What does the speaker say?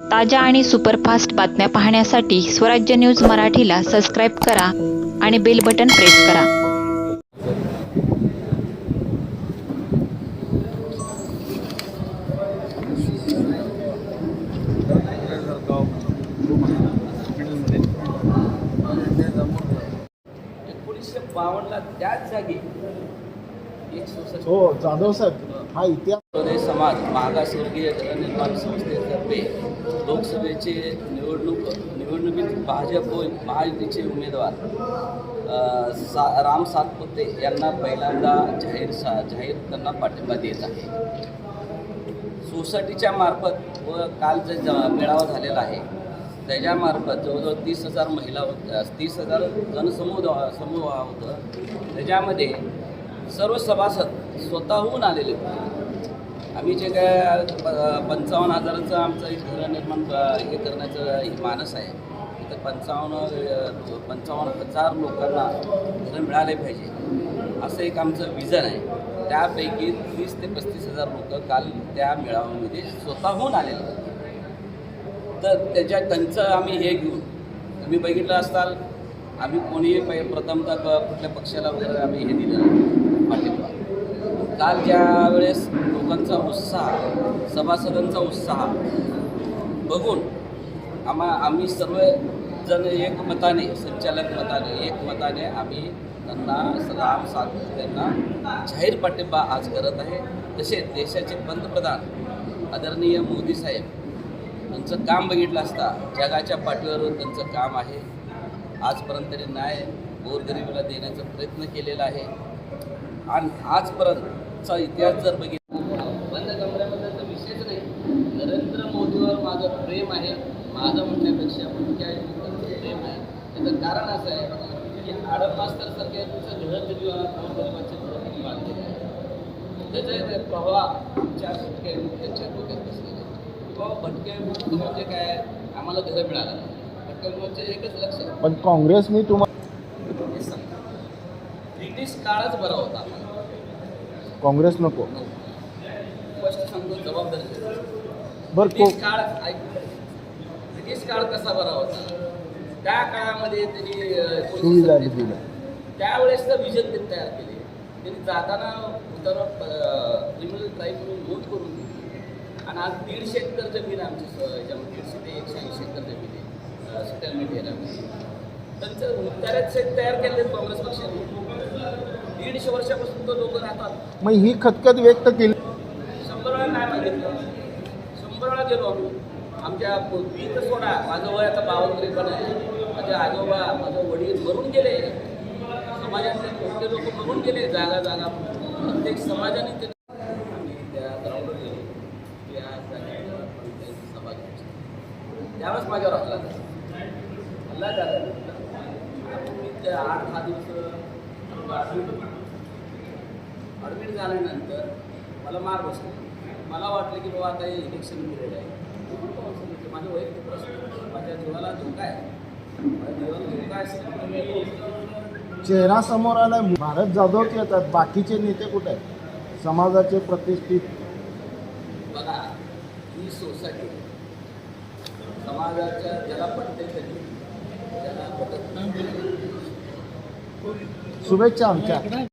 ताज्या आणि सुपरफास्ट बातम्या पाहण्यासाठी स्वराज्य न्यूज मराठीला सबस्क्राईब करा आणि बेल बटन प्रेस करा. एकोणीसशे बावन्नला त्याच जागी हो जाधव साहेब हा इतिहास समाज मागासवर्गीय निर्माण संस्थेतर्फे विधानसभेचे निवडणूक निवडणुकीत भाजप व महायुतीचे उमेदवार सा राम सातपुते यांना पहिल्यांदा जाहीर सा जाहीर त्यांना पाठिंबा देत आहे. सोसायटीच्या मार्फत व काल जे ज मेळावा झालेला आहे त्याच्यामार्फत जवळजवळ तीस हजार महिला होत्या तीस हजार जनसमूह समूह होतं. त्याच्यामध्ये सर्व सभासद स्वतःहून आलेले होते. आम्ही जे काय प- पंचावन्न हजाराचं आमचं एक घर निर्माण हे करण्याचं मानस आहे. तर पंचावन्न पंचावन्न हजार लोकांना घरं मिळाले पाहिजे. असं एक आमचं विजन आहे. त्यापैकी तीस ते पस्तीस हजार लोक काल त्या मेळाव्यामध्ये स्वतःहून आलेले होते तर त्याच्या त्यांचं आम्ही हे घेऊन तुम्ही बघितलं असाल आम्ही कोणीही प्रथमतः कुठल्या पक्षाला वगैरे आम्ही हे दिलं पाठिंबा. काल ज्या वेळेस लोकांचा उत्साह सभासदांचा उत्साह. बघून आम्हा आम्ही सर्वजण एकमताने संचालक मताने एकमताने आम्ही त्यांना राम त्यांना जाहीर पाठिंबा आज करत आहे. तसेच देशाचे पंतप्रधान आदरणीय मोदी साहेब त्यांचं काम बघितलं असता जगाच्या पाठीवरून त्यांचं काम आहे. आजपर्यंत तरी न्याय गोरगरिबीला देण्याचा प्रयत्न केलेला आहे. आणि आजपर्यंत आजपर्यंतचा इतिहास जर बघितला बंद कमऱ्याबद्दलचा विषयच नाही. नरेंद्र मोदीवर माझं प्रेम आहे माझं म्हणण्यापेक्षा. प्रेम आहे. त्याचं कारण असं आहे की आडम मास्तर सारखे घरं गरीब गोरगरिबाचे घरं बांधलेले आहे त्याचा प्रभाव आमच्या भटके त्यांच्या डोक्यात बसलेला किंवा भटके मुक्त म्हणजे काय? आम्हाला घरं मिळालं भटके म्हणजे एकच लक्ष. पण काँग्रेसनी तुम्हाला. ब्रिटिश काळच बरा होता काँग्रेस नको. बरं को त्या काळामध्ये त्यांनी सुविधा दिल्या त्यावेळेसचं विजन त्यांनी तयार केले. त्यांनी जाताना उतारा क्रिमिनल म्हणून नोंद करून दिली. आणि आज दीडशे एकर जमीन आमची याच्यामध्ये दीडशे ते एकशे ऐंशी जमीन आहे. सेटलमेंट एरियामध्ये त्यांचं मुक्ताऱ्यात शेत तयार केले काँग्रेस पक्षाने. दीडशे वर्षापासून तो लोक राहतात. मग ही खतखत व्यक्त केली. शंभर वेळा नाही मागितलं. शंभर वेळा गेलो आम्ही. आमच्या मी तर सोडा माझं वय आता बावन्न त्रेपन्न आहे. माझे आजोबा माझं वडील मरून गेले. समाजातले मोठे लोक मरून गेले जागा जागा. प्रत्येक समाजाने ते त्या ग्राउंडवर गेलो. त्या जागेवर सभा घ्यायची त्यावेळेस माझ्यावर हल्ला झाला. हल्ला ते आठ दहा दिवस ॲडमिट झाल्यानंतर मला मार बसला. मला वाटलं की बाबा आता हे इलेक्शन पिरियड आहे. ते माझं वैयक्तिक प्रश्न माझ्या जीवाला धोका आहे. माझ्या जीवाला धोका आहे. चेहरा समोर आला भारत जाधवच येतात? बाकीचे नेते कुठे आहेत? समाजाचे प्रतिष्ठित बघा ही सोसायटी समाजाच्या ज्याला पटते नाही शुभेच्छा आमच्या.